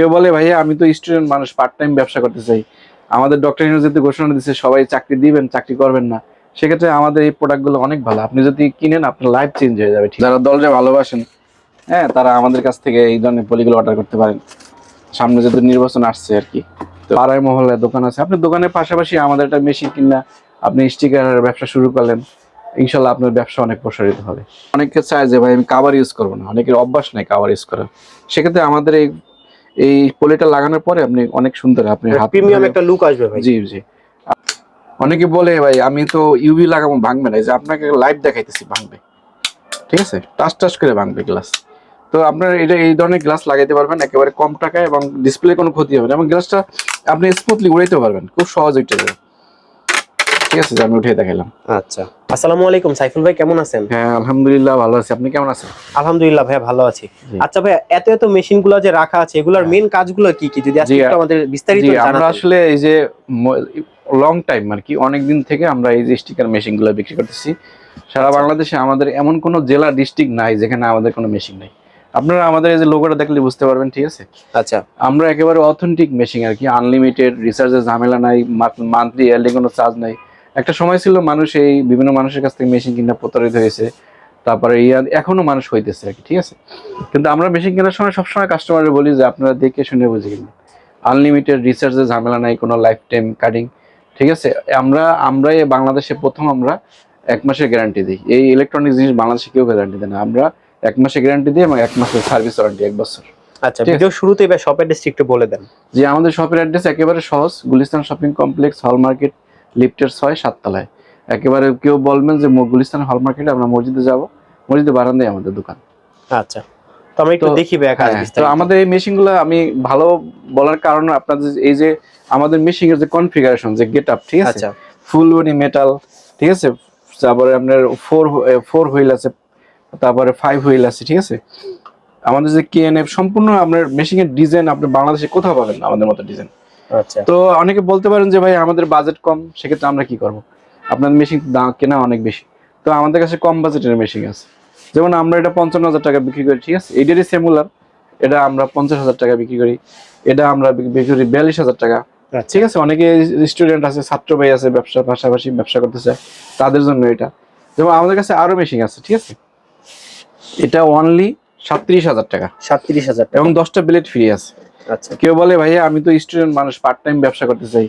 কেউ বলে ভাইয়া আমি তো স্টুডেন্ট মানুষ পার্ট টাইম ব্যবসা করতে চাই। আমাদের ডক্টর ইউনিভার্সিটি ঘোষণা দিচ্ছে সবাই চাকরি দিবেন চাকরি করবেন না। সেক্ষেত্রে আমাদের এই প্রোডাক্টগুলো অনেক ভালো। আপনি যদি কিনেন আপনার লাইফ চেঞ্জ হয়ে যাবে যারা দলরে ভালোবাসেন হ্যাঁ তারা আমাদের কাছ থেকে এই ধরনের পলিগুলো অর্ডার করতে পারেন। সামনে যদি নির্বাচন আসছে আর কি। তো পাড়ায় মহল্লায় দোকান আছে। আপনি দোকানের পাশাপাশি আমাদের একটা মেশিন কিনা আপনি স্টিকারের ব্যবসা শুরু করলেন ইনশাল্লাহ আপনার ব্যবসা অনেক প্রসারিত হবে। অনেকে চায় যে ভাই আমি কাভার ইউজ করব না। অনেকের অভ্যাস নাই কাবার ইউজ করার। সেক্ষেত্রে আমাদের এই এই পলিটা লাগানোর পরে আপনি অনেক সুন্দর আপনি প্রিমিয়াম একটা লুক আসবে ভাই। জি জি। অনেকে বলে ভাই আমি তো ইউভি লাগাবো ভাঙবে না। এই যে আপনাকে লাইভ দেখাইতেছি ভাঙবে। ঠিক আছে? টাচ টাচ করে ভাঙবে গ্লাস তো আপনার এটা এই ধরনের গ্লাস লাগাইতে পারবেন একেবারে কম টাকায় এবং ডিসপ্লে কোনো ক্ষতি হবে না। এবং গ্লাসটা আপনি স্মুথলি উড়াইতে পারবেন। খুব সহজ উঠে যাবে ঠিক আছে আমি উঠে দেখাইলাম। আচ্ছা। আসসালামু আলাইকুম সাইফুল ভাই কেমন আছেন? হ্যাঁ আলহামদুলিল্লাহ ভালো আছি। আপনি কেমন আছেন? আলহামদুলিল্লাহ ভাই ভালো আছি। আচ্ছা ভাই এত এত মেশিনগুলো যে রাখা আছে এগুলোর মেন কাজগুলো কি কি? যদি আজকে একটু আমাদের বিস্তারিত জি আমরা আসলে এই যে লং টাইম আর কি অনেক দিন থেকে আমরা এই যে স্টিকার মেশিনগুলো বিক্রি করতেছি। সারা বাংলাদেশে আমাদের এমন কোনো জেলা ডিস্ট্রিক্ট নাই যেখানে আমাদের কোনো মেশিন নাই। আপনারা আমাদের এই যে লোগোটা দেখলে বুঝতে পারবেন ঠিক আছে? আচ্ছা। আমরা একেবারে অথেন্টিক মেশিন আর কি আনলিমিটেড রিচার্জের ঝামেলা নাই মান্থলি ইয়ারলি কোনো চার্জ নাই। একটা সময় ছিল মানুষ এই বিভিন্ন মানুষের কাছ থেকে মেশিন কিনা প্রতারিত হয়েছে তারপরে ইয়া এখনও মানুষ হইতেছে আর কি ঠিক আছে? কিন্তু আমরা মেশিন কেনার সময় সবসময় কাস্টমারের বলি যে আপনারা দেখে শুনে বুঝে কিনবেন আনলিমিটেড রিচার্জের ঝামেলা নাই কোনো লাইফ টাইম কাটিং ঠিক আছে? আমরা আমরা এই বাংলাদেশে প্রথম আমরা এক মাসের গ্যারান্টি দিই। এই ইলেকট্রনিক জিনিস বাংলাদেশে কেউ গ্যারান্টি দেয় না। আমরা এক মাসের গ্যারান্টি দিই এবং এক মাসের সার্ভিস ওয়ারেন্টি এক বছর। আচ্ছা ভিডিও শুরুতেই ভাই শপের ডিস্ট্রিক্ট একটু বলে দেন। যে আমাদের শপের অ্যাড্রেস একেবারে সহজ। গুলিস্তান শপিং কমপ্লেক্স হল মার্কেট লিফটের ছয় সাততলায়। একেবারে কেউ বলবেন যে গুলিস্তান হল মার্কেটে আমরা মসজিদে যাব মসজিদে বারান্দায় আমাদের দোকান। আচ্ছা। তো একটু দেখি হ্যাঁ, তো আমাদের এই মেশিনগুলো আমি ভালো বলার কারণ আপনাদের এই যে আমাদের মেশিনের যে কনফিগারেশন যে গেট আপ ঠিক আছে? আচ্ছা। ফুল বডি মেটাল ঠিক আছে? তারপরে আপনার ফোর ফোর হুইল আছে তারপরে ফাইভ হুইল আছে ঠিক আছে? আমাদের যে কেএনএফ সম্পূর্ণ আপনার মেশিনের ডিজাইন আপনি বাংলাদেশে কোথাও পাবেন না আমাদের মতো ডিজাইন তো অনেকে বলতে পারেন যে ভাই আমাদের বাজেট কম সেক্ষেত্রে আমরা কি করব? আপনার মেশিন দাম কেনা অনেক বেশি। তো আমাদের কাছে কম বাজেটের মেশিন আছে। যেমন আমরা এটা পঞ্চান্ন হাজার টাকা বিক্রি করি ঠিক আছে? এটারই সেমুলার এটা আমরা পঞ্চাশ হাজার টাকা বিক্রি করি। এটা আমরা বিক্রি করি বিয়াল্লিশ হাজার টাকা। আচ্ছা। ঠিক আছে? অনেকে স্টুডেন্ট আছে ছাত্র ভাই আছে ব্যবসার পাশাপাশি ব্যবসা করতে চায় তাদের জন্য এটা। যেমন আমাদের কাছে আরও মেশিন আছে ঠিক আছে? এটা অনলি সাতত্রিশ হাজার টাকা। সাতত্রিশ হাজার এবং দশটা ব্লেড ফ্রি আছে। আচ্ছা কেউ বলে ভাইয়া আমি তো স্টুডেন্ট মানুষ পার্ট টাইম ব্যবসা করতে চাই।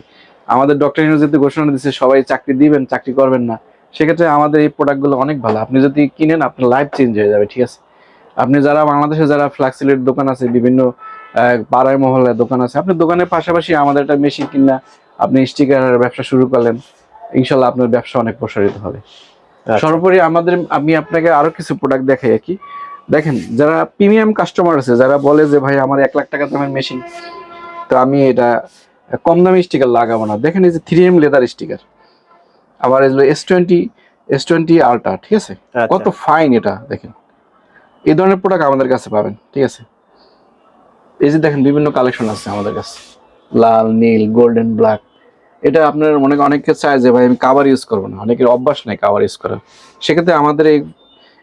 আমাদের ডক্টর ইউনিভার্সিটি ঘোষণা দিচ্ছে সবাই চাকরি দিবেন চাকরি করবেন না। সেক্ষেত্রে আমাদের এই প্রোডাক্টগুলো অনেক ভালো। আপনি যদি কিনেন আপনার লাইফ চেঞ্জ হয়ে যাবে ঠিক আছে? আপনি যারা বাংলাদেশে যারা ফ্লাক্সিলের দোকান আছে বিভিন্ন পাড়ায় মহল্লায় দোকান আছে আপনি দোকানের পাশাপাশি আমাদের একটা মেশিন কিনা আপনি স্টিকারের ব্যবসা শুরু করলেন ইনশাল্লাহ আপনার ব্যবসা অনেক প্রসারিত হবে। আচ্ছা। সর্বোপরি আমাদের আমি আপনাকে আরও কিছু প্রোডাক্ট দেখাই আর কি। দেখেন যারা প্রিমিয়াম কাস্টমার আছে যারা বলে যে ভাই আমার এক লাখ টাকা দামের মেশিন তো আমি এটা কম দামি স্টিকার লাগাবো না। দেখেন এই যে থ্রি এম লেদার স্টিকার আবার এগুলো S twenty S twenty ultra ঠিক আছে? আচ্ছা। কত ফাইন এটা দেখেন। এই ধরনের প্রোডাক্ট আমাদের কাছে পাবেন ঠিক আছে? এই যে দেখেন বিভিন্ন কালেকশন আছে আমাদের কাছে। লাল নীল গোল্ডেন ব্ল্যাক এটা আপনার মনে করেন অনেকে চায় যে ভাই আমি কাভার ইউজ করব না। অনেকের অভ্যাস নাই কাভার ইউজ করার। সেক্ষেত্রে আমাদের এই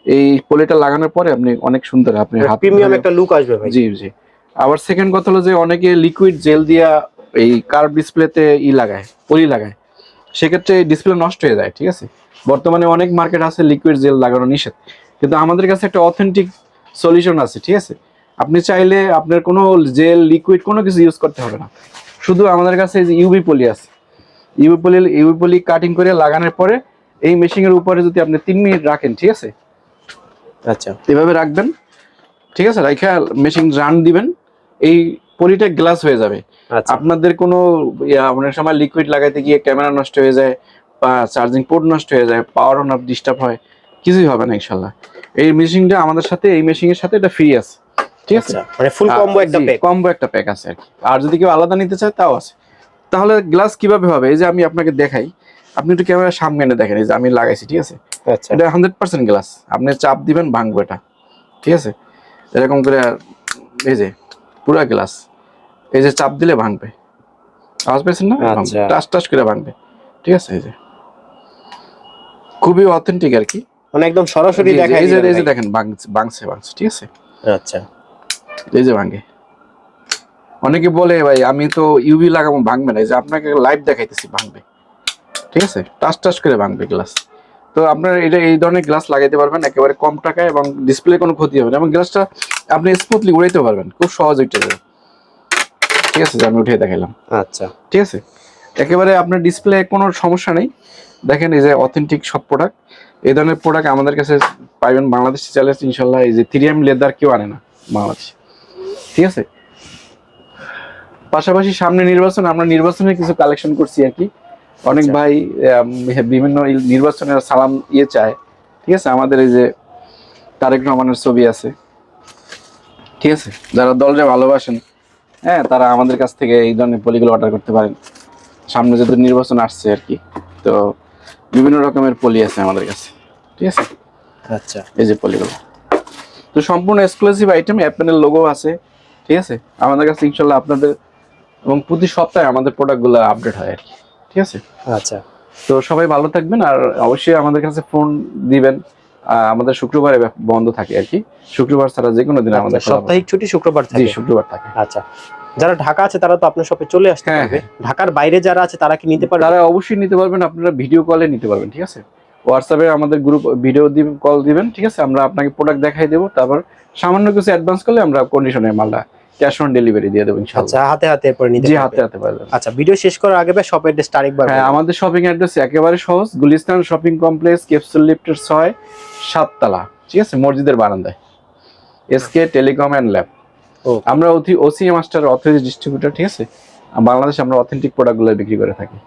এই পলিটা লাগানোর পরে আপনি অনেক সুন্দর আপনি প্রিমিয়াম একটা লুক আসবে ভাই। জি জি। আবার সেকেন্ড কথা হলো যে অনেকে লিকুইড জেল দিয়া এই কার্ভ ডিসপ্লেতে ই লাগায় পলি লাগায়। সেক্ষেত্রে ডিসপ্লে নষ্ট হয়ে যায় ঠিক আছে? বর্তমানে অনেক মার্কেট আছে লিকুইড জেল লাগানো নিষেধ। কিন্তু আমাদের কাছে একটা অথেন্টিক সলিউশন আছে ঠিক আছে? আপনি চাইলে আপনার কোনো জেল লিকুইড কোনো কিছু ইউজ করতে হবে না। শুধু আমাদের কাছে এই ইউবি পলি আছে। UV poly UV poly cutting করে লাগানোর পরে এই মেশিনের উপরে যদি আপনি তিন মিনিট রাখেন ঠিক আছে? আচ্ছা। এভাবে রাখবেন। ঠিক আছে রাইখা মেশিন রান দিবেন। এই পলিটা গ্লাস হয়ে যাবে। আচ্ছা। আপনাদের কোনো অনেক সময় লিকুইড লাগাইতে গিয়ে ক্যামেরা নষ্ট হয়ে যায় বা চার্জিং পোর্ট নষ্ট হয়ে যায় পাওয়ার অন অফ ডিস্টার্ব হয় কিছুই হবে না ইনশাল্লাহ। এই মেশিনটা আমাদের সাথে এই মেশিনের সাথে এটা ফ্রি আছে। ঠিক আছে? আচ্ছা মানে ফুল কম্বো একটা প্যাক কম্বো একটা প্যাক আছে আর কি। আর যদি কেউ আলাদা নিতে চায় তাও আছে। তাহলে গ্লাস কীভাবে হবে? এই যে আমি আপনাকে দেখাই আপনি একটু ক্যামেরা সামনে এনে দেখেন এই যে আমি লাগাইছি ঠিক আছে? এটা হান্ড্রেড পার্সেন্ট গ্লাস আপনি চাপ দিবেন ভাঙবো এটা। ঠিক আছে? এরকম করে এই যে পুরা গ্লাস এই যে চাপ দিলে ভাঙবে। আওয়াজ পেয়েছেন না? আচ্ছা। টাচ টাচ করে ভাঙবে। ঠিক আছে? এই যে। খুবই অথেন্টিক আর কি। মানে একদম সরাসরি দেখাই এই যে এই যে দেখেন ভাঙছে ভাঙছে ঠিক আছে? আচ্ছা। এই যে ভাঙে। অনেকে বলে ভাই আমি তো ইউভি লাগাবো ভাঙবে না। এই যে আপনাকে লাইভ দেখাইতেছি ভাঙবে। ঠিক আছে? টাচ টাচ করে ভাঙবে গ্লাস তো আপনার এটা এই ধরনের গ্লাস লাগাইতে পারবেন একেবারে কম টাকায় এবং ডিসপ্লে কোনো ক্ষতি হবে না এবং গ্লাসটা আপনি স্মুথলি উড়াইতে পারবেন খুব সহজ উঠে যাবে ঠিক আছে আমি উঠিয়ে দেখাইলাম। আচ্ছা। ঠিক আছে? একেবারে আপনার ডিসপ্লে কোনো সমস্যা নেই। দেখেন এই যে অথেন্টিক সব প্রোডাক্ট এই ধরনের প্রোডাক্ট আমাদের কাছে পাইবেন বাংলাদেশি চ্যালেঞ্জ ইনশাল্লাহ এই যে থ্রি এম লেদার কেউ আনে না বাংলাদেশে। ঠিক আছে? পাশাপাশি সামনে নির্বাচন আমরা নির্বাচনের কিছু কালেকশন করছি আর কি। অনেক আচ্ছা। ভাই বিভিন্ন নির্বাচনের সালাম ইয়ে চায়। ঠিক আছে? আমাদের এই যে তারেক রহমানের ছবি আছে। ঠিক আছে? যারা দলরে ভালোবাসেন হ্যাঁ তারা আমাদের কাছ থেকে এই ধরনের পলিগুলো অর্ডার করতে পারেন। সামনে যেহেতু নির্বাচন আসছে আর কি তো বিভিন্ন রকমের পলি আছে আমাদের কাছে। ঠিক আছে? আচ্ছা। এই যে পলিগুলো। তো সম্পূর্ণ এক্সক্লুসিভ আইটেম অ্যাপেলের লোগো আছে। ঠিক আছে? আমাদের কাছে ইনশাল্লাহ আপনাদের এবং প্রতি সপ্তাহে আমাদের প্রোডাক্টগুলো আপডেট হয় আর কি। ঠিক আছে? আচ্ছা। তো সবাই ভালো থাকবেন আর অবশ্যই আমাদের কাছে ফোন দিবেন। আমাদের শুক্রবারে বন্ধ থাকে আর কি। শুক্রবার ছাড়া যে কোনো দিন আমাদের খোলা সাপ্তাহিক ছুটি শুক্রবার থাকে। শুক্রবার থাকে। আচ্ছা। যারা ঢাকা আছে তারা তো আপনার শপে চলে আসতে হ্যাঁ, পারবে। ঢাকার বাইরে যারা আছে তারা কি নিতে পারবে? তারা অবশ্যই নিতে পারবেন আপনারা ভিডিও কলে নিতে পারবেন ঠিক আছে? হোয়াটসঅ্যাপে আমাদের গ্রুপ ভিডিও দিবেন কল দিবেন ঠিক আছে? আমরা আপনাকে প্রোডাক্ট দেখাই দেবো তারপর সামান্য কিছু অ্যাডভান্স করলে আমরা কন্ডিশনে মালটা ক্যাশ অন ডেলিভারি দিয়ে দেবো আচ্ছা হাতে হাতে পরে নিতে জি হাতে হাতে পারবেন আচ্ছা ভিডিও শেষ করার আগে ভাই শপের ড্রেস আরেকবার হ্যাঁ আমাদের শপিং অ্যাড্রেস একেবারে সহজ। গুলিস্তান শপিং কমপ্লেক্স ক্যাপসুল লিফটের ছয় সাততলা। ঠিক আছে? মসজিদের বারান্দায়। SK telecom and lab. আমরা ওসি মাস্টার অথরিটি ডিস্ট্রিবিউটর ঠিক আছে? বাংলাদেশে আমরা অথেন্টিক প্রোডাক্টগুলো বিক্রি করে থাকি।